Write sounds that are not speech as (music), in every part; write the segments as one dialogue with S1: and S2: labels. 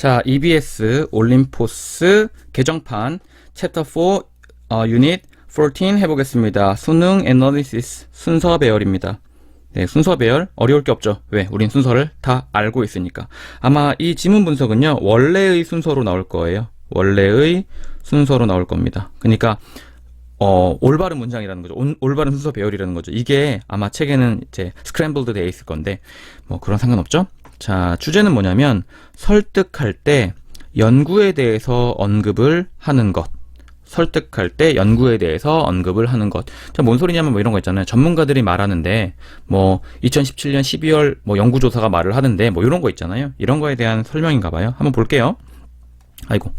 S1: 자, EBS 올림포스 개정판 챕터 4 어, 유닛 14 해보겠습니다. 수능 애널리시스 순서 배열입니다. 네, 순서 배열 어려울 게 없죠. 왜? 우린 순서를 다 알고 있으니까. 아마 이 지문 분석은요. 원래의 순서로 나올 거예요. 원래의 순서로 나올 겁니다. 그러니까 어, 올바른 문장이라는 거죠. 온- 올바른 순서 배열이라는 거죠. 이게 아마 책에는 이제 스크램블드 되어 있을 건데 뭐 그런 상관없죠. 자, 주제는 뭐냐면 설득할 때 연구에 대해서 언급을 하는 것. 설득할 때 연구에 대해서 언급을 하는 것. 자, 뭔 소리냐면 뭐 이런 거 있잖아요. 전문가들이 말하는데 뭐 2017년 12월 뭐 연구조사가 말을 하는데 뭐 이런 거 있잖아요. 이런 거에 대한 설명인가 봐요. 한번 볼게요. 아이고.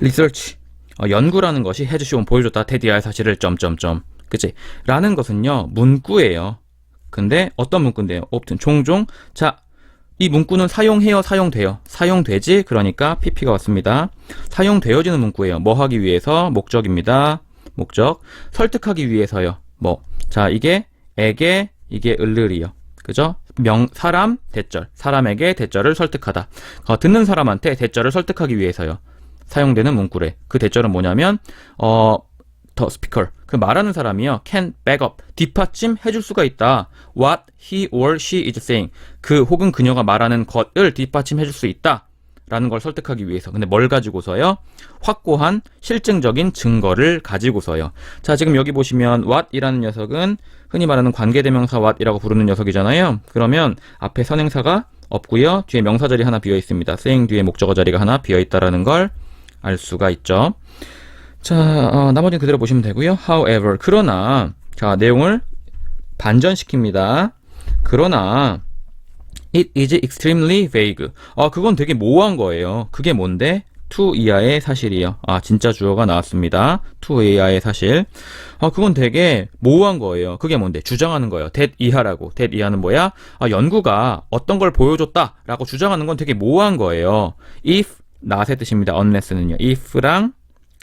S1: 리서치. 어, 연구라는 것이 해주시온 보여줬다. 테디아의 사실을 점점점. 그치? 라는 것은요. 문구예요. 근데 어떤 문구인데요? often 종종 자, 이 문구는 사용해요, 사용돼요. 사용되지? 그러니까 pp가 왔습니다. 사용되어지는 문구예요. 뭐 하기 위해서? 목적입니다. 목적. 설득하기 위해서요. 뭐. 자, 이게 에게, 이게 을르리요. 그죠? 명, 사람, 대절. 사람에게 대절을 설득하다. 어, 듣는 사람한테 대절을 설득하기 위해서요. 사용되는 문구래. 그 대절은 뭐냐면, 어, 더 스피커. 그 말하는 사람이요. can back up. 뒷받침 해줄 수가 있다. what he or she is saying. 그 혹은 그녀가 말하는 것을 뒷받침 해줄 수 있다. 라는 걸 설득하기 위해서. 근데 뭘 가지고서요? 확고한 실증적인 증거를 가지고서요. 자, 지금 여기 보시면 what이라는 녀석은 흔히 말하는 관계대명사 what이라고 부르는 녀석이잖아요. 그러면 앞에 선행사가 없고요. 뒤에 명사 자리 하나 비어 있습니다. saying 뒤에 목적어 자리가 하나 비어 있다라는 걸 알 수가 있죠. 자, 어, 나머지는 그대로 보시면 되고요. However, 그러나 자 내용을 반전시킵니다. 그러나 it is extremely vague. 아, 그건 되게 모호한 거예요. 그게 뭔데? to 이하의 사실이요. 아, 진짜 주어가 나왔습니다. to 이하의 사실. 아, 그건 되게 모호한 거예요. 그게 뭔데? 주장하는 거예요. that 이하라고. that 이하는 뭐야? 아, 연구가 어떤 걸 보여줬다라고 주장하는 건 되게 모호한 거예요. if not의 뜻입니다. unless는요. if랑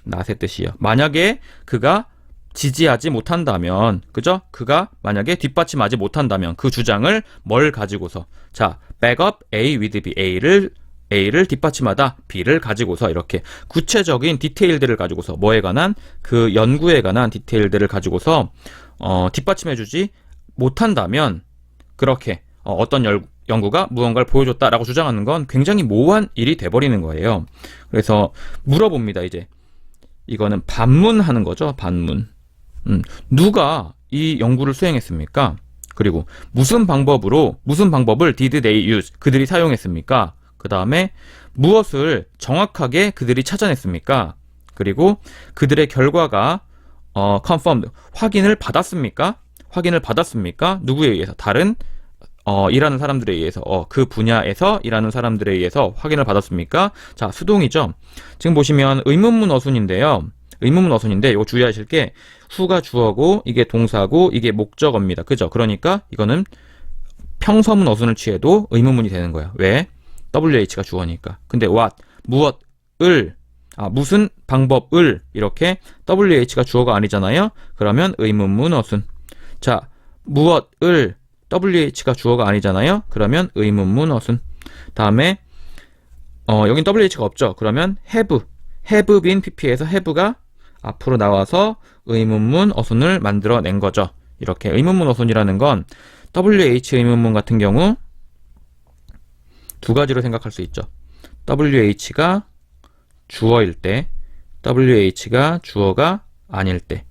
S1: not의 뜻이요. 만약에 그가 지지하지 못한다면, 그죠? 그가 만약에 뒷받침하지 못한다면 그 주장을 뭘 가지고서 자, up A with B A를 A를 뒷받침하다 B를 가지고서 이렇게 구체적인 디테일들을 가지고서 뭐에 관한 그 연구에 관한 디테일들을 가지고서 어, 뒷받침해주지 못한다면 그렇게 어, 열, 연구가 무언가를 보여줬다라고 주장하는 건 굉장히 모호한 일이 돼버리는 거예요. 그래서 물어봅니다 이제 이거는 반문하는 거죠 반문. 음, 누가 이 연구를 수행했습니까? 그리고 무슨 방법으로 무슨 방법을 did they use 그들이 사용했습니까? 그 다음에 무엇을 정확하게 그들이 찾아냈습니까? 그리고 그들의 결과가 어, confirmed 확인을 받았습니까? 확인을 받았습니까? 누구에 의해서 다른 어, 일하는 사람들에 의해서 어, 그 분야에서 일하는 사람들에 의해서 확인을 받았습니까? 자 수동이죠. 지금 보시면 의문문 어순인데요. 의문문 어순인데 이거 주의하실 게 후가 주어고 이게 동사고 이게 목적어입니다. 그죠? 그러니까 이거는 평서문 어순을 취해도 의문문이 되는 거야. 왜? WH가 주어니까. 근데 what 무엇을 아 무슨 방법을 이렇게 WH가 주어가 아니잖아요. 그러면 의문문 어순. 자, 무엇을 WH가 주어가 아니잖아요. 그러면 의문문 어순. 다음에 어 여긴 WH가 없죠. 그러면 have have been PP에서 have가 앞으로 나와서 의문문 어순을 만들어낸 거죠. 이렇게 의문문 어순이라는 건 WH 의문문 같은 경우 두 가지로 생각할 수 있죠. WH가 주어일 때, WH가 주어가 아닐 때.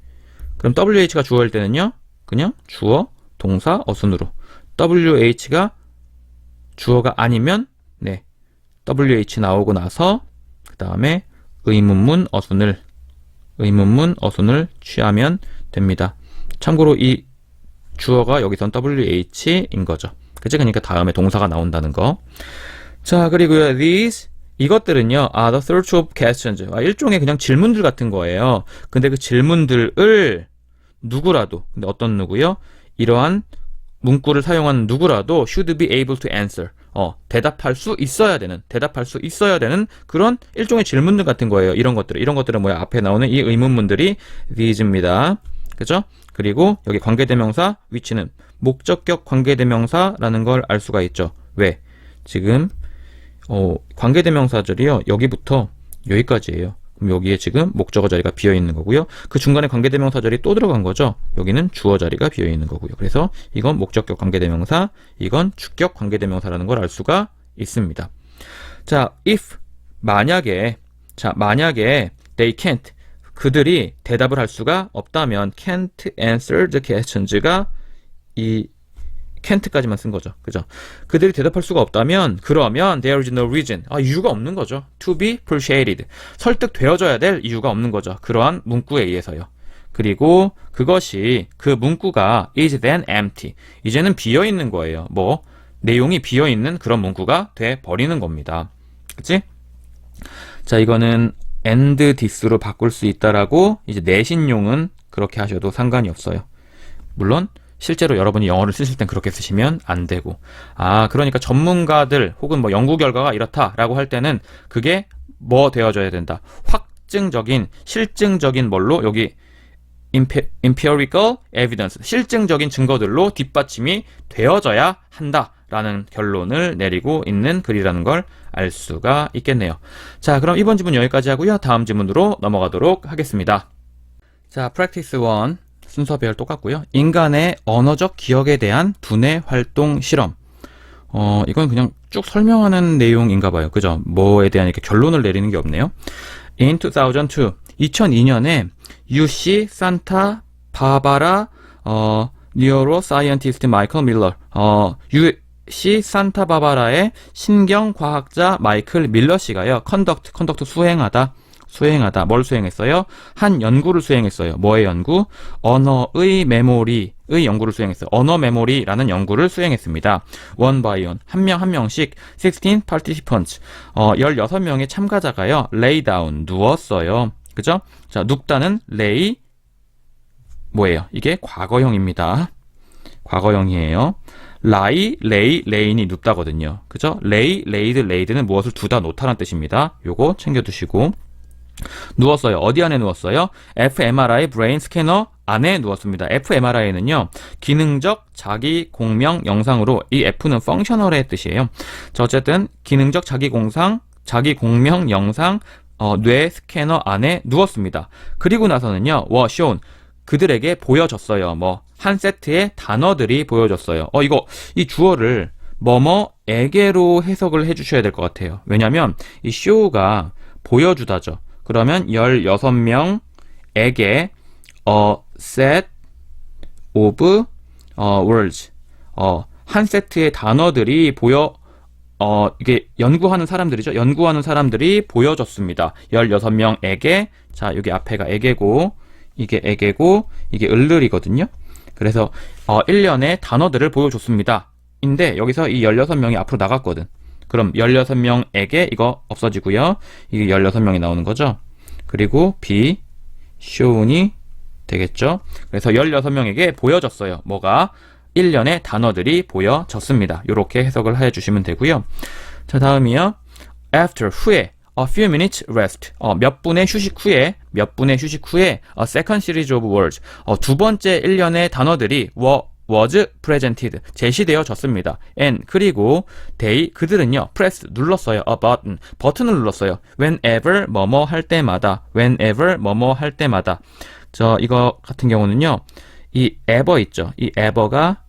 S1: 그럼 WH가 주어일 때는요, 그냥 주어, 동사, 어순으로. WH가 주어가 아니면, 네, WH 나오고 나서, 그 다음에 의문문 어순을, 의문문 어순을 취하면 됩니다. 참고로 이 주어가 여기선 WH인 거죠. 그치? 그러니까 다음에 동사가 나온다는 거. 자, 그리고요, these, 이것들은요, are the search of questions. 아, 일종의 그냥 질문들 같은 거예요. 근데 그 질문들을 누구라도, 근데 어떤 누구요? 이러한 문구를 사용한 누구라도 should be able to answer. 어, 대답할 수 있어야 되는, 대답할 수 있어야 되는 그런 일종의 질문들 같은 거예요. 이런 것들. 이런 것들은 뭐야? 앞에 나오는 이 의문문들이 these입니다. 그죠? 그리고 여기 관계대명사 위치는 목적격 관계대명사라는 걸 알 수가 있죠. 왜? 지금 어, 관계대명사절이요. 여기부터 여기까지예요. 여기에 지금 목적어 자리가 비어 있는 거고요. 그 중간에 관계대명사절이 또 들어간 거죠. 여기는 주어 자리가 비어 있는 거고요. 그래서 이건 목적격 관계대명사, 이건 주격 관계대명사라는 걸 알 수가 있습니다. 자, if 만약에 자, 만약에 they can't 그들이 대답을 할 수가 없다면 can't answer the questions가 이 can't까지만 쓴 거죠. 그죠? 그들이 대답할 수가 없다면 그러면 there is no reason. 아, 이유가 없는 거죠. to be persuaded. 설득되어져야 될 이유가 없는 거죠. 그러한 문구에 의해서요. 그리고 그것이 그 문구가 is then empty. 이제는 비어 있는 거예요. 뭐 내용이 비어 있는 그런 문구가 돼 버리는 겁니다. 그치? 자, 이거는 and this로 바꿀 수 있다라고 이제 내신용은 그렇게 하셔도 상관이 없어요. 물론 실제로 여러분이 영어를 쓰실 땐 그렇게 쓰시면 안 되고 아 그러니까 전문가들 혹은 뭐 연구 결과가 이렇다라고 할 때는 그게 뭐 되어져야 된다 확증적인 실증적인 뭘로 여기 empirical evidence 실증적인 증거들로 뒷받침이 되어져야 한다 라는 결론을 내리고 있는 글이라는 걸 알 수가 있겠네요. 자, 그럼 이번 지문 여기까지 하고요. 다음 지문으로 넘어가도록 하겠습니다. 자, practice 1 순서별 똑같고요. 인간의 언어적 기억에 대한 두뇌 활동 실험. 어, 이건 그냥 쭉 설명하는 내용인가 봐요. 그죠? 뭐에 대한 이렇게 결론을 내리는 게 없네요. In 2002, 2002년에 UC 산타 바바라 어, 뉴로 사이언티스트 마이클 밀러 어, UC 산타 바바라의 신경 과학자 마이클 밀러 씨가요. 컨덕트 컨덕트 수행하다 수행하다. 뭘 수행했어요? 한 연구를 수행했어요. 뭐의 연구? 언어의 메모리의 연구를 수행했어요. 언어 메모리라는 연구를 수행했습니다. 원 바이 원. 한 명 한 명씩 16 participants. 어, 16명의 참가자가요. lay down. 누웠어요. 그죠? 자, 눕다는 lay 뭐예요? 이게 과거형입니다. 과거형이에요. lie, lay, lay인이 눕다거든요. 그죠? lay, laid, laid는 무엇을 두다 놓다라는 뜻입니다. 요거 챙겨두시고. 누웠어요. 어디 안에 누웠어요? fMRI 브레인 스캐너 안에 누웠습니다. fMRI는요, 기능적 자기 공명 영상으로, 이 F는 펑셔널의 뜻이에요. 자, 어쨌든, 기능적 자기 공상, 자기 공명 영상, 어, 뇌 스캐너 안에 누웠습니다. 그리고 나서는요, 워 shown. 그들에게 보여졌어요. 뭐, 한 세트의 단어들이 보여졌어요. 어, 이거, 이 주어를 뭐뭐에게로 해석을 해주셔야 될 것 같아요. 왜냐면, 이 show가 보여주다죠. 그러면 16명에게 a set of 어, words 어, 한 세트의 단어들이 보여 어, 이게 연구하는 사람들이죠. 연구하는 사람들이 보여줬습니다. 16명에게 자, 여기 앞에가 에게고 이게 에게고 이게 을르리거든요. 그래서 어, 1년의 단어들을 보여줬습니다. 인데 여기서 이 16명이 앞으로 나갔거든. 그럼 16명에게 이거 없어지고요. 이게 16명이 나오는 거죠. 그리고 be shown이 되겠죠. 그래서 16명에게 보여졌어요. 뭐가? 1년의 단어들이 보여졌습니다. 이렇게 해석을 해 주시면 되고요. 자, 다음이요. after 후에 a few minutes rest. 어, 몇 분의 휴식 후에 몇 분의 휴식 후에 a second series of words. 어, 두 번째 1년의 단어들이 were was presented 제시되어졌습니다. and 그리고 they 그들은요 press 눌렀어요 a button 버튼을 눌렀어요. whenever 뭐뭐 할 때마다 whenever 뭐뭐 할 때마다 저 이거 같은 경우는요 이 ever 있죠. 이 ever가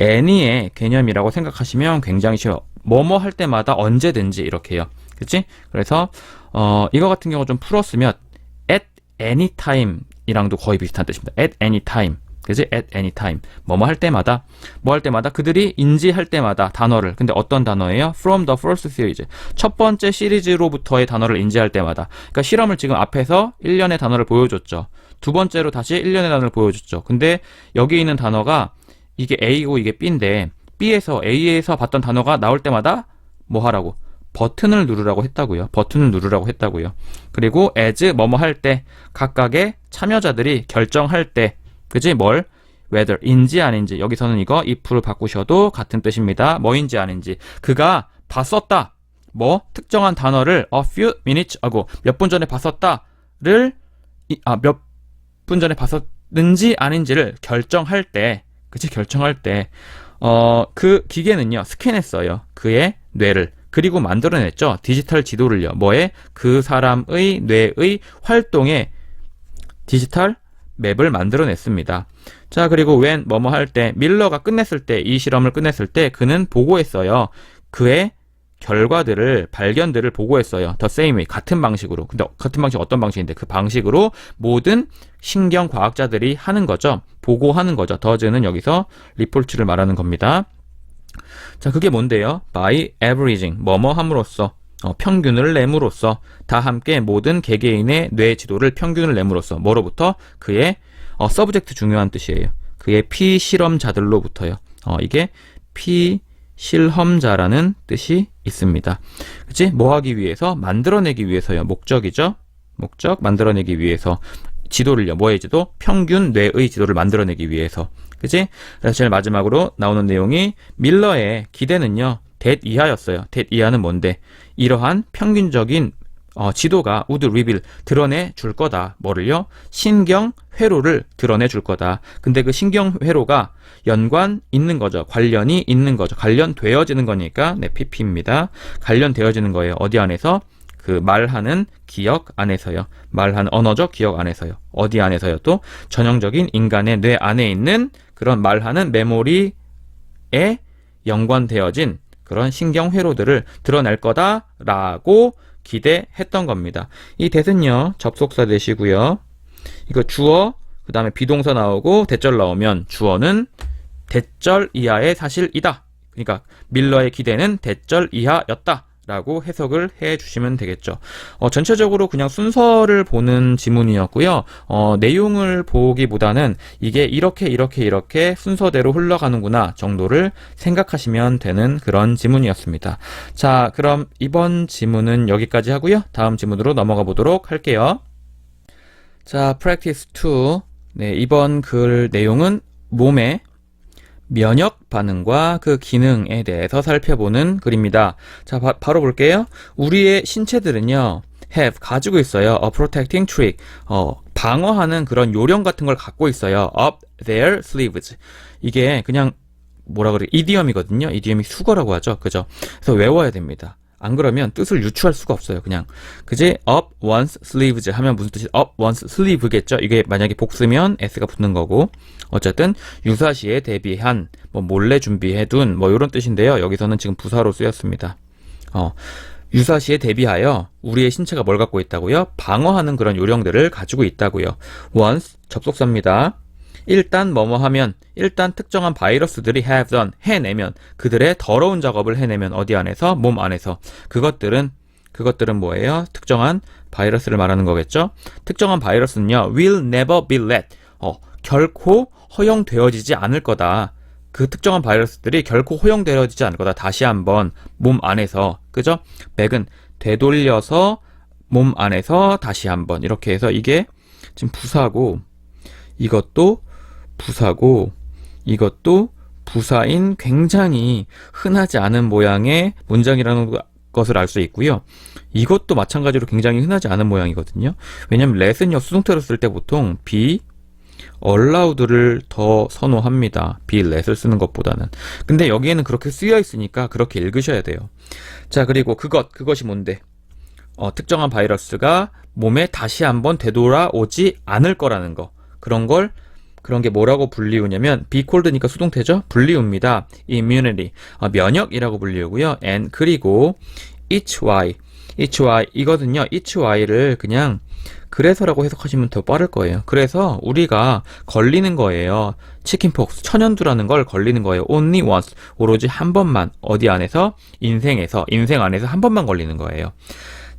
S1: any의 개념이라고 생각하시면 굉장히 쉬워요. 뭐뭐 할 때마다 언제든지 이렇게요. 그치? 그래서 어 이거 같은 경우 좀 풀었으면 at any time 이랑도 거의 비슷한 뜻입니다. at any time 그지? at any time. 뭐뭐 할 때마다, 뭐 할 때마다, 그들이 인지할 때마다 단어를, 근데 어떤 단어예요? from the first series. 첫 번째 시리즈로부터의 단어를 인지할 때마다. 그러니까 실험을 지금 앞에서 1년의 단어를 보여줬죠. 두 번째로 다시 1년의 단어를 보여줬죠. 근데 여기 있는 단어가 이게 A고 이게 B인데, B에서, A에서 봤던 단어가 나올 때마다 뭐 하라고? 버튼을 누르라고 했다고요. 버튼을 누르라고 했다고요. 그리고 as 뭐뭐 할 때, 각각의 참여자들이 결정할 때, 그지? 뭘? whether 인지 아닌지 여기서는 이거 if를 바꾸셔도 같은 뜻입니다. 뭐인지 아닌지 그가 봤었다. 뭐 특정한 단어를 a few minutes ago 몇분 전에 봤었다를 아 몇 분 전에 봤었는지 아닌지를 결정할 때 그치 결정할 때 어 그 기계는요 스캔했어요 그의 뇌를 그리고 만들어냈죠. 디지털 지도를요. 뭐에? 그 사람의 뇌의 활동에 디지털 맵을 만들어냈습니다. 자, 그리고 when 뭐뭐 할 때, 밀러가 끝냈을 때, 이 실험을 끝냈을 때 그는 보고했어요. 그의 결과들을, 발견들을 보고했어요. same way, 같은 방식으로. 근데 같은 방식 어떤 방식인데 그 방식으로 모든 신경 과학자들이 하는 거죠. 보고하는 거죠. 더즈는 여기서 리포트를 말하는 겁니다. 자, 그게 뭔데요? by averaging, 뭐뭐 함으로써, 어, 평균을 내므로써, 다 함께 모든 개개인의 뇌 지도를 평균을 내므로써, 뭐로부터? 그의, 어, 서브젝트 중요한 뜻이에요. 그의 피실험자들로부터요. 어, 이게 피실험자라는 뜻이 있습니다. 그치? 뭐 하기 위해서? 만들어내기 위해서요. 목적이죠? 목적, 만들어내기 위해서. 지도를요. 뭐의 지도? 평균 뇌의 지도를 만들어내기 위해서. 그치? 그래서 제일 마지막으로 나오는 내용이 밀러의 기대는요. 대 이하였어요. 대 이하는 뭔데? 이러한 평균적인 어, 지도가 우드 리빌 드러내 줄 거다. 뭐를요? 신경 회로를 드러내 줄 거다. 근데 그 신경 회로가 연관 있는 거죠. 관련이 있는 거죠. 관련되어지는 거니까 네, PP입니다. 관련되어지는 거예요. 어디 안에서? 그 말하는 기억 안에서요. 말하는 언어적 기억 안에서요. 어디 안에서요? 또 전형적인 인간의 뇌 안에 있는 그런 말하는 메모리에 연관되어진 그런 신경 회로들을 드러낼 거다라고 기대했던 겁니다. 이 대는요 접속사 되시고요. 이거 주어 그 다음에 비동사 나오고 대절 나오면 주어는 대절 이하의 사실이다. 그러니까 밀러의 기대는 대절 이하였다. 라고 해석을 해 주시면 되겠죠. 어, 전체적으로 그냥 순서를 보는 지문이었고요. 어, 내용을 보기보다는 이게 이렇게 이렇게 이렇게 순서대로 흘러가는구나 정도를 생각하시면 되는 그런 지문이었습니다. 자, 그럼 이번 지문은 여기까지 하고요. 다음 지문으로 넘어가 보도록 할게요. 자, practice 2. 네, 이번 글 내용은 몸에 면역 반응과 그 기능에 대해서 살펴보는 글입니다. 자, 바, 로 볼게요. 우리의 신체들은요, have 가지고 있어요. a protecting trick. 어, 방어하는 그런 요령 같은 걸 갖고 있어요. up their sleeves. 이게 그냥 뭐라 그래? 이디엄이거든요. 이디엄이 수거라고 하죠. 그죠? 그래서 외워야 됩니다. 안 그러면 뜻을 유추할 수가 없어요. 그냥 그지 up one's sleeves 하면 무슨 뜻이 up one's sleeve겠죠. 이게 만약에 복수면 s가 붙는 거고 어쨌든 유사시에 대비한 뭐 몰래 준비해둔 뭐 이런 뜻인데요. 여기서는 지금 부사로 쓰였습니다. 어. 유사시에 대비하여 우리의 신체가 뭘 갖고 있다고요? 방어하는 그런 요령들을 가지고 있다고요. once 접속사입니다. 일단 뭐뭐 하면 일단 특정한 바이러스들이 have done 해내면 그들의 더러운 작업을 해내면 어디 안에서 몸 안에서 그것들은 그것들은 뭐예요? 특정한 바이러스를 말하는 거겠죠? 특정한 바이러스는요 will never be let 어, 결코 허용되어지지 않을 거다. 그 특정한 바이러스들이 결코 허용되어지지 않을 거다. 다시 한번 몸 안에서 그죠? 백은 되돌려서 몸 안에서 다시 한번 이렇게 해서 이게 지금 부사고 이것도 부사고 이것도 부사인 굉장히 흔하지 않은 모양의 문장이라는 것을 알 수 있고요. 이것도 마찬가지로 굉장히 흔하지 않은 모양이거든요. 왜냐하면 렛은요 수동태로 쓸 때 보통 be allowed를 더 선호합니다. be let을 쓰는 것보다는. 근데 여기에는 그렇게 쓰여 있으니까 그렇게 읽으셔야 돼요. 자 그리고 그것 그것이 뭔데? 어, 특정한 바이러스가 몸에 다시 한번 되돌아오지 않을 거라는 거 그런 걸 그런 게 뭐라고 불리우냐면 colled니까 수동태죠. 불리웁니다. immunity 어, 면역이라고 불리우고요. and 그리고 each y each y 이거든요. each y를 그냥 그래서라고 해석하시면 더 빠를 거예요. 그래서 우리가 걸리는 거예요. 치킨폭스, 천연두라는 걸 걸리는 거예요. only once. 오로지 한 번만. 어디 안에서? 인생에서. 인생 안에서 한 번만 걸리는 거예요.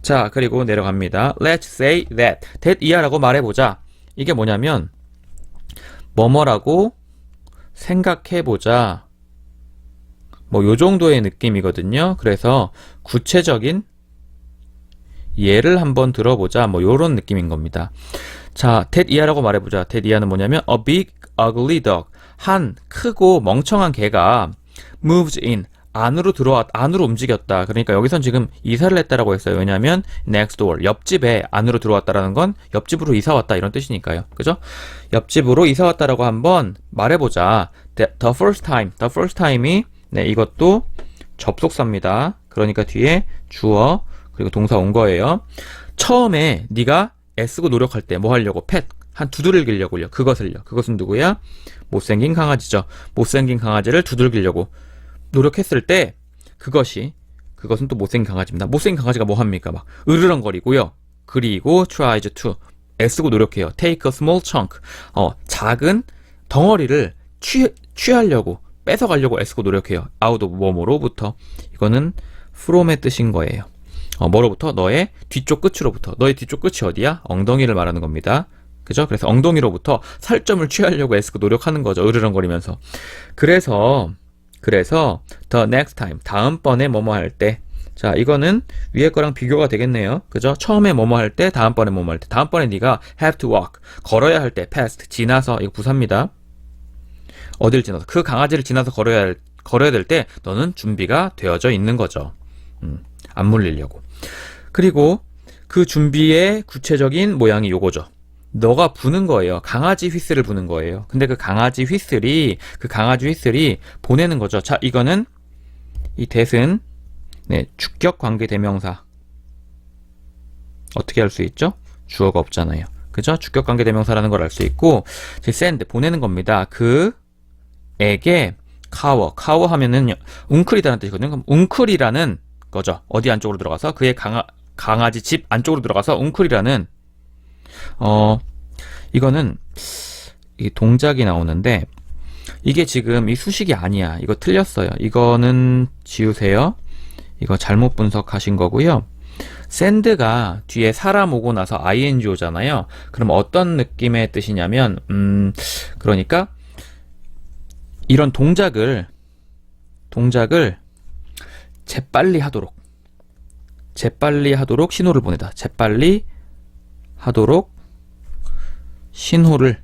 S1: 자, 그리고 내려갑니다. Let's say that. that 이하라고 말해보자. 이게 뭐냐면, 뭐뭐라고 생각해보자. 뭐, 요 정도의 느낌이거든요. 그래서 구체적인 예를 한번 들어보자. 뭐, 요런 느낌인 겁니다. 자, 이하라고 말해보자. 이하는 뭐냐면, a big ugly dog. 한 크고 멍청한 개가 moves in. 안으로 들어왔, 안으로 움직였다. 그러니까 여기선 지금 이사를 했다라고 했어요. 왜냐하면 next door, 옆집에 안으로 들어왔다라는 건 옆집으로 이사 왔다 이런 뜻이니까요. 그죠? 옆집으로 이사 왔다라고 한번 말해보자. The, the first time, the first time이 네 이것도 접속사입니다. 그러니까 뒤에 주어 그리고 동사 온 거예요. 처음에 네가 애쓰고 노력할 때 뭐 하려고 펫 한 두들기려고요. 그것을요. 그것은 누구야? 못생긴 강아지죠. 못생긴 강아지를 두들기려고 노력했을 때 그것이 그것은 또 못생긴 강아지입니다. 못생긴 강아지가 뭐 합니까? 막 으르렁거리고요. 그리고 tries to 애쓰고 노력해요. take a small chunk. 어, 작은 덩어리를 취, 취하려고 뺏어가려고 애쓰고 노력해요. out of 뭐뭐로부터. 이거는 from의 뜻인 거예요. 어, 뭐로부터? 너의 뒤쪽 끝으로부터. 너의 뒤쪽 끝이 어디야? 엉덩이를 말하는 겁니다. 그죠? 그래서 엉덩이로부터 살점을 취하려고 애쓰고 노력하는 거죠. 으르렁거리면서. 그래서, 그래서, the next time. 다음번에 뭐뭐 할 때. 자, 이거는 위에 거랑 비교가 되겠네요. 그죠? 처음에 뭐뭐 할 때, 다음번에 뭐뭐 할 때. 다음번에 네가 have to walk. 걸어야 할 때, past. 지나서. 이거 부사입니다. 어딜 지나서. 그 강아지를 지나서 걸어야 할, 걸어야 될 때, 너는 준비가 되어져 있는 거죠. 음, 안 물리려고. 그리고 그 준비의 구체적인 모양이 요거죠. 너가 부는 거예요. 강아지 휘슬을 부는 거예요. 근데 그 강아지 휘슬이 그 강아지 휘슬이 보내는 거죠. 자, 이거는 이 대은 네, 주격 관계 대명사. 어떻게 할 수 있죠? 주어가 없잖아요. 그죠? 주격 관계 대명사라는 걸 알 수 있고 제 send 보내는 겁니다. 그 에게 카워 카워 하면은 웅클이라는 뜻이거든요. 그럼 웅클이라는 거죠. 어디 안쪽으로 들어가서 그의 강아 강아지 집 안쪽으로 들어가서 웅클이라는 어, 이거는 이 동작이 나오는데 이게 지금 이 수식이 아니야. 이거 틀렸어요. 이거는 지우세요. 이거 잘못 분석하신 거고요. 샌드가 뒤에 사람 오고 나서 ing 오잖아요. 그럼 어떤 느낌의 뜻이냐면 음 그러니까 이런 동작을 동작을 재빨리 하도록 재빨리 하도록 신호를 보내다. 재빨리 하도록 신호를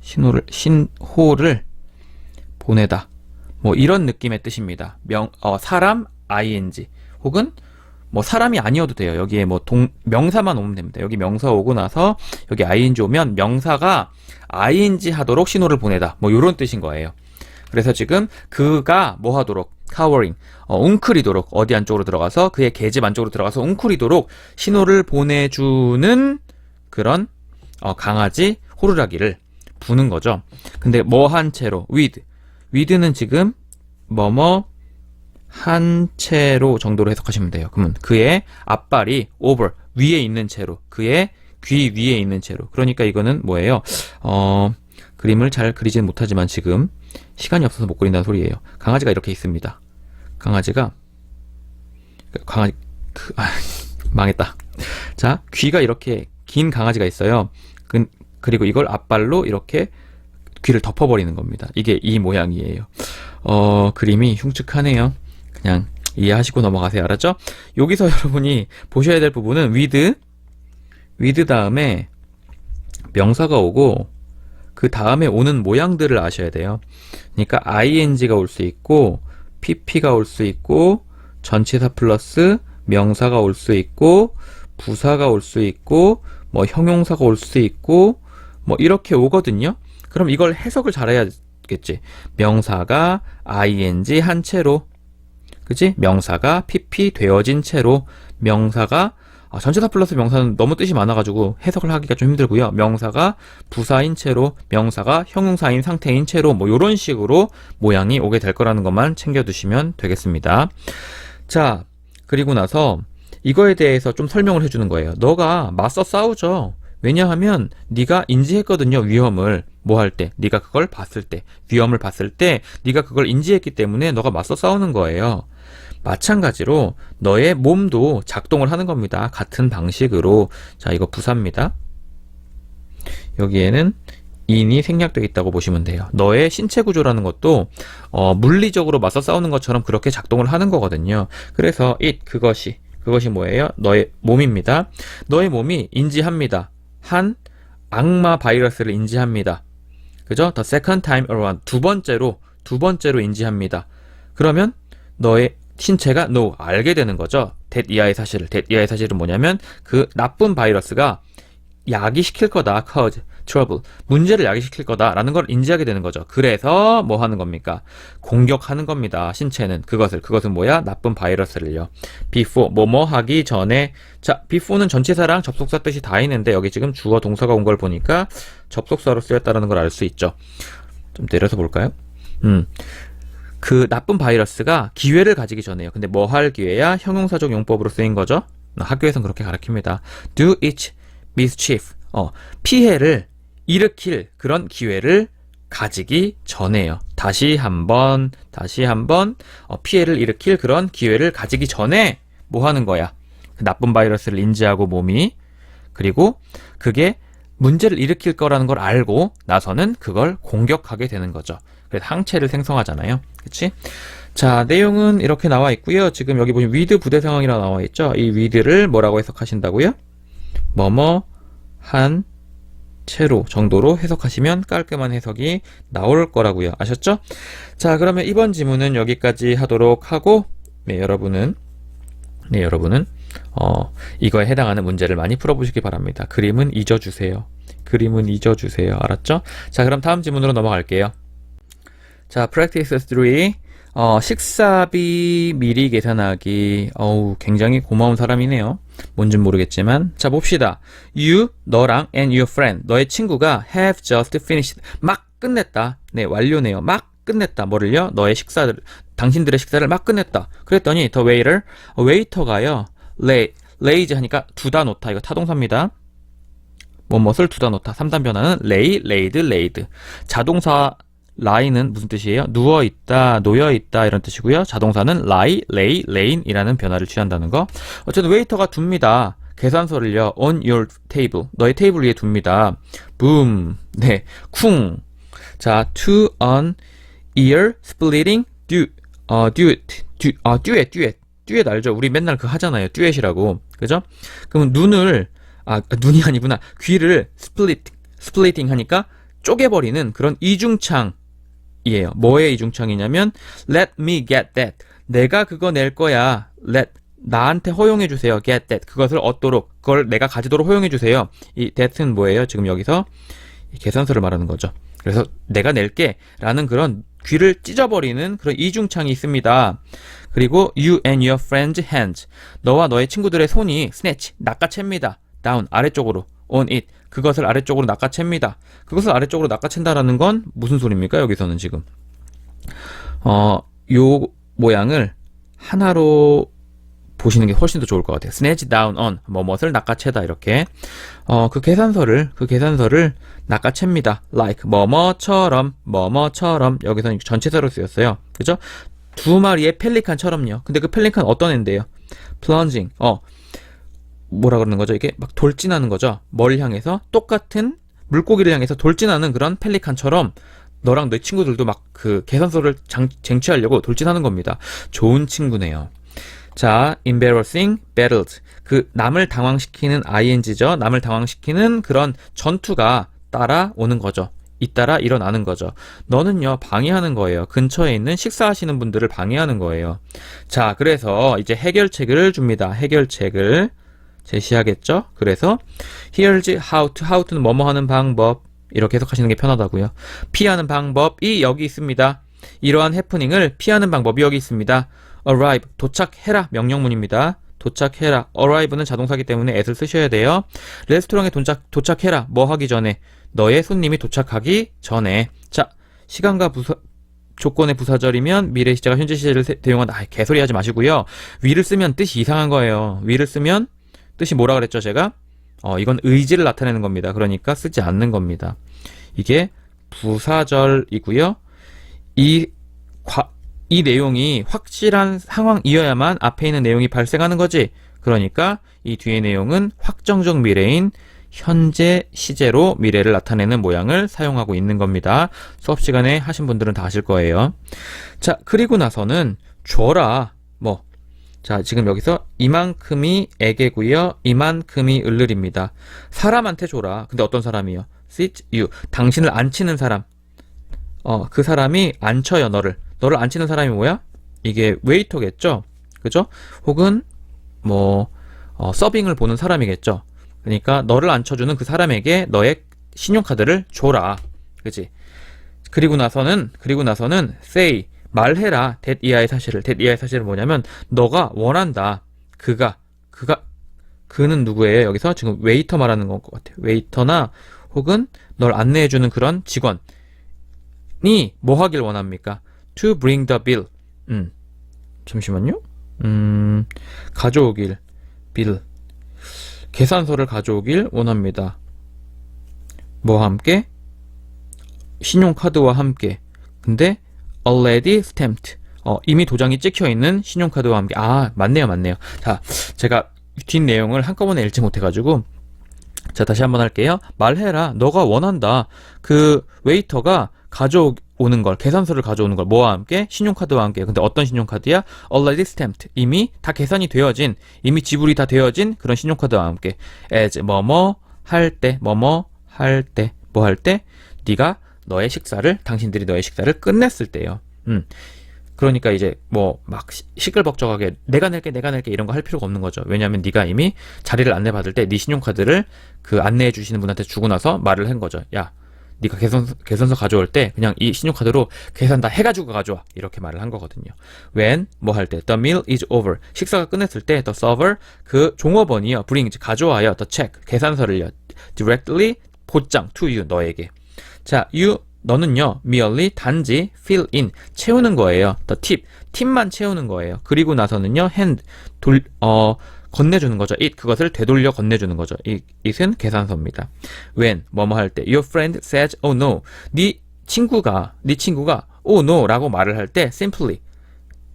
S1: 신호를 신호를 보내다 뭐 이런 느낌의 뜻입니다. 명 어, 사람 ing 혹은 뭐 사람이 아니어도 돼요. 여기에 뭐 동 명사만 오면 됩니다. 여기 명사 오고 나서 여기 ing 오면 명사가 ing 하도록 신호를 보내다 뭐 이런 뜻인 거예요. 그래서 지금 그가 뭐 하도록 카워링 어, 웅크리도록 어디 안쪽으로 들어가서 그의 계집 안쪽으로 들어가서 웅크리도록 신호를 보내주는 그런 어, 강아지 호루라기를 부는 거죠. 근데 뭐 한 채로 with with는 지금 뭐뭐 한 채로 정도로 해석하시면 돼요. 그러면 그의 앞발이 over 위에 있는 채로 그의 귀 위에 있는 채로 그러니까 이거는 뭐예요? 어 그림을 잘 그리지는 못하지만 지금 시간이 없어서 못 그린다는 소리예요. 강아지가 이렇게 있습니다. 강아지가 강아지 그, 아, (laughs) 망했다. 자 귀가 이렇게 긴 강아지가 있어요. 그, 그리고 이걸 앞발로 이렇게 귀를 덮어버리는 겁니다. 이게 이 모양이에요. 어 그림이 흉측하네요. 그냥 이해하시고 넘어가세요. 알았죠? 여기서 (laughs) 여러분이 보셔야 될 부분은 with, with 다음에 명사가 오고 그 다음에 오는 모양들을 아셔야 돼요. 그러니까 ing가 올 수 있고 pp가 올 수 있고 전치사 플러스 명사가 올 수 있고 부사가 올 수 있고 뭐 형용사가 올 수 있고 뭐 이렇게 오거든요. 그럼 이걸 해석을 잘해야겠지. 명사가 ing 한 채로 그지? 명사가 pp 되어진 채로 명사가 아, 전체사 플러스 명사는 너무 뜻이 많아가지고 해석을 하기가 좀 힘들고요. 명사가 부사인 채로, 명사가 형용사인 상태인 채로 뭐 이런 식으로 모양이 오게 될 거라는 것만 챙겨두시면 되겠습니다. 자, 그리고 나서 이거에 대해서 좀 설명을 해주는 거예요. 너가 맞서 싸우죠. 왜냐하면 네가 인지했거든요 위험을 뭐 할 때 네가 그걸 봤을 때 위험을 봤을 때 네가 그걸 인지했기 때문에 너가 맞서 싸우는 거예요 마찬가지로 너의 몸도 작동을 하는 겁니다 같은 방식으로 자 이거 부사입니다 여기에는 인이 생략되어 있다고 보시면 돼요 너의 신체 구조라는 것도 어, 물리적으로 맞서 싸우는 것처럼 그렇게 작동을 하는 거거든요 그래서 it 그것이 그것이 뭐예요? 너의 몸입니다. 너의 몸이 인지합니다. 한 악마 바이러스를 인지합니다. 그죠? The second time around. 두 번째로, 두 번째로 인지합니다. 그러면 너의 신체가 no, 알게 되는 거죠. that 이하의 사실을. that 이하의 사실은 뭐냐면 그 나쁜 바이러스가 야기시킬 거다. cause trouble. 문제를 야기시킬 거다라는 걸 인지하게 되는 거죠. 그래서 뭐 하는 겁니까? 공격하는 겁니다. 신체는 그것을 그것은 뭐야? 나쁜 바이러스를요. before 뭐뭐 하기 전에 자, before는 전치사랑 접속사 뜻이 다 있는데 여기 지금 주어 동사가 온 걸 보니까 접속사로 쓰였다는 걸 알 수 있죠. 좀 내려서 볼까요? 음. 그 나쁜 바이러스가 기회를 가지기 전에요. 근데 뭐 할 기회야? 형용사적 용법으로 쓰인 거죠. 학교에선 그렇게 가르칩니다. do it mischief. 어, 피해를 일으킬 그런 기회를 가지기 전에요. 다시 한번, 다시 한번 어, 피해를 일으킬 그런 기회를 가지기 전에 뭐 하는 거야? 그 나쁜 바이러스를 인지하고 몸이 그리고 그게 문제를 일으킬 거라는 걸 알고 나서는 그걸 공격하게 되는 거죠. 그래서 항체를 생성하잖아요. 그치? 자, 내용은 이렇게 나와 있고요. 지금 여기 보시면 위드 부대 상황이라 나와 있죠. 이 위드를 뭐라고 해석하신다고요? 뭐뭐 한 채로 정도로 해석하시면 깔끔한 해석이 나올 거라고요. 아셨죠? 자, 그러면 이번 지문은 여기까지 하도록 하고 네, 여러분은 네, 여러분은 어, 이거에 해당하는 문제를 많이 풀어보시기 바랍니다. 그림은 잊어주세요. 그림은 잊어주세요. 알았죠? 자, 그럼 다음 지문으로 넘어갈게요. 자, practice 3. 어, 식사비 미리 계산하기. 어우, 굉장히 고마운 사람이네요. 뭔진 모르겠지만. 자, 봅시다. You, 너랑 and your friend, 너의 친구가 have just finished. 막 끝냈다. 네, 완료네요. 막 끝냈다. 뭐를요? 너의 식사를, 당신들의 식사를 막 끝냈다. 그랬더니 waiter, 어, 웨이터가요. lay, lays 하니까 두다 놓다. 이거 타동사입니다. 뭐뭇을 두다 놓다. 3단 변화는 lay, laid, laid. 자동사 lie는 무슨 뜻이에요? 누워 있다, 놓여 있다 이런 뜻이고요. 자동사는 lie, lay, lay인이라는 변화를 취한다는 거. 어쨌든 웨이터가 둡니다. 계산서를요. on your table. 너의 테이블 위에 둡니다. boom. 네. 쿵. 자, to an ear splitting du 어, duet. du 아, duet, duet. duet 알죠? 우리 맨날 그 하잖아요. duet이라고. 그죠? 그럼 눈을 아, 눈이 아니구나. 귀를 split splitting 하니까 쪼개버리는 그런 이중창 이에요. 뭐의 이중창이냐면 let me get that. 내가 그거 낼 거야. let 나한테 허용해 주세요. get that. 그것을 얻도록 그걸 내가 가지도록 허용해 주세요. 이 that은 뭐예요? 지금 여기서 이 계산서를 말하는 거죠. 그래서 내가 낼게라는 그런 귀를 찢어버리는 그런 이중창이 있습니다. 그리고 you and your friends hands. 너와 너의 친구들의 손이 snatch 낚아챕니다. down 아래쪽으로 on it 그것을 아래쪽으로 낚아챕니다. 그것을 아래쪽으로 낚아챈다라는 건 무슨 소리입니까? 여기서는 지금 어, 요 모양을 하나로 보시는 게 훨씬 더 좋을 것 같아요. snatch down on 뭐뭇을 낚아채다 이렇게 어, 그 계산서를 그 계산서를 낚아챕니다. like 뭐뭐처럼 뭐뭐처럼 여기서는 전체사로 쓰였어요. 그죠? 두 마리의 펠리칸처럼요. 근데 그 펠리칸 어떤 앤데요? plunging 어 뭐라 그러는 거죠? 이게 막 돌진하는 거죠. 뭘 향해서 똑같은 물고기를 향해서 돌진하는 그런 펠리칸처럼 너랑 내 친구들도 막 그 계산서를 장, 쟁취하려고 돌진하는 겁니다. 좋은 친구네요. 자, embarrassing battles. 그 남을 당황시키는 ing죠. 남을 당황시키는 그런 전투가 따라오는 거죠. 잇따라 일어나는 거죠. 너는요, 방해하는 거예요. 근처에 있는 식사하시는 분들을 방해하는 거예요. 자, 그래서 이제 해결책을 줍니다. 해결책을. 제시하겠죠? 그래서 here's how to, how to는 뭐뭐 하는 방법 이렇게 해석하시는 게 편하다고요. 피하는 방법이 여기 있습니다. 이러한 해프닝을 피하는 방법이 여기 있습니다. arrive 도착해라 명령문입니다. 도착해라. arrive는 자동사기 때문에 at을 쓰셔야 돼요. 레스토랑에 도착, 도착해라. 뭐 하기 전에? 너의 손님이 도착하기 전에. 자, 시간과 부사, 조건의 부사절이면 미래 시제가 현재 시제를 세- 대용한다. 아, 개소리 하지 마시고요. 위를 쓰면 뜻이 이상한 거예요. 위를 쓰면 뜻이 뭐라 그랬죠, 제가? 어, 이건 의지를 나타내는 겁니다. 그러니까 쓰지 않는 겁니다. 이게 부사절이고요. 이, 과, 이 내용이 확실한 상황이어야만 앞에 있는 내용이 발생하는 거지. 그러니까 이 뒤의 내용은 확정적 미래인 현재 시제로 미래를 나타내는 모양을 사용하고 있는 겁니다. 수업 시간에 하신 분들은 다 아실 거예요. 자, 그리고 나서는 줘라. 뭐, 자, 지금 여기서 이만큼이 애게고요. 이만큼이 을을입니다. 사람한테 줘라. 근데 어떤 사람이요? sit you. 당신을 안 치는 사람. 어, 그 사람이 안 쳐요, 너를. 너를 안 치는 사람이 뭐야? 이게 웨이터겠죠? 그죠? 혹은 뭐 어, 서빙을 보는 사람이겠죠. 그러니까 너를 앉혀주는 그 사람에게 너의 신용카드를 줘라. 그지? 그리고 나서는 그리고 나서는 say 말해라. that 이하의 사실을. that 이하의 사실은 뭐냐면 너가 원한다. 그가 그가 그는 누구예요? 여기서 지금 웨이터 말하는 것 같아요. 웨이터나 혹은 널 안내해주는 그런 직원이 뭐 하길 원합니까? To bring the bill. 음, 잠시만요. 음, 가져오길 bill. 계산서를 가져오길 원합니다. 뭐와 함께? 신용카드와 함께. 근데 already stamped. 어, 이미 도장이 찍혀 있는 신용카드와 함께. 아, 맞네요, 맞네요. 자, 제가 뒷 내용을 한꺼번에 읽지 못해가지고. 자 다시 한번 할게요. 말해라. 너가 원한다. 그 웨이터가 가져오는 걸 계산서를 가져오는 걸 뭐와 함께? 신용카드와 함께. 근데 어떤 신용카드야? already stamped. 이미 다 계산이 되어진 이미 지불이 다 되어진 그런 신용카드와 함께. as 뭐뭐 할 때 뭐뭐 할 때 뭐 할때 네가 너의 식사를 당신들이 너의 식사를 끝냈을 때요. 음. 그러니까 이제 뭐 막 시끌벅적하게 내가 낼게 내가 낼게 이런 거 할 필요가 없는 거죠. 왜냐하면 네가 이미 자리를 안내 받을 때 네 신용카드를 그 안내해 주시는 분한테 주고 나서 말을 한 거죠. 야, 네가 계산 계산서 가져올 때 그냥 이 신용카드로 계산 다 해가지고 가져와. 이렇게 말을 한 거거든요. When 뭐 할 때 the meal is over. 식사가 끝났을 때 the server 그 종업원이요. bring 가져와요. The check 계산서를요. Directly 곧장 to you 너에게 자 you 너는요, merely 단지 fill in 채우는 거예요. the tip 팁만 채우는 거예요. 그리고 나서는요, hand 돌 어 건네주는 거죠. it 그것을 되돌려 건네주는 거죠. it, it은 계산서입니다. when 뭐뭐 할 때 your friend says oh no 네 친구가 네 친구가 oh no라고 말을 할 때 simply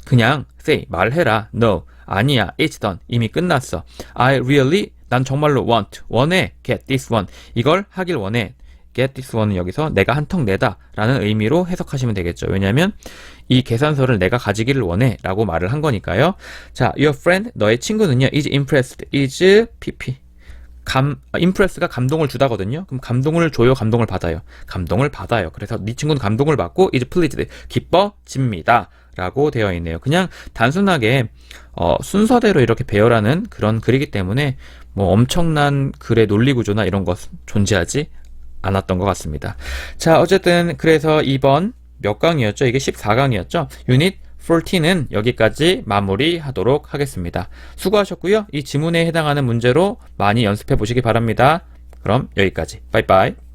S1: 그냥 say 말해라 no 아니야 it's done 이미 끝났어 I really 난 정말로 want 원해 get this one 이걸 하길 원해 get this one은 여기서 내가 한턱 내다 라는 의미로 해석하시면 되겠죠. 왜냐하면 이 계산서를 내가 가지기를 원해 라고 말을 한 거니까요. 자, your friend, 너의 친구는요, is impressed, is pp. 감, impress가 감동을 주다거든요. 그럼 감동을 줘요, 감동을 받아요. 감동을 받아요. 그래서 네 친구는 감동을 받고 is pleased, 기뻐집니다. 라고 되어 있네요. 그냥 단순하게 어, 순서대로 이렇게 배열하는 그런 글이기 때문에 뭐 엄청난 글의 논리 구조나 이런 것 존재하지 않았던 것 같습니다. 자, 어쨌든 그래서 이번 몇 강이었죠? 이게 14강이었죠? 유닛 14는 여기까지 마무리하도록 하겠습니다. 수고하셨고요. 이 지문에 해당하는 문제로 많이 연습해 보시기 바랍니다. 그럼 여기까지. 빠이빠이.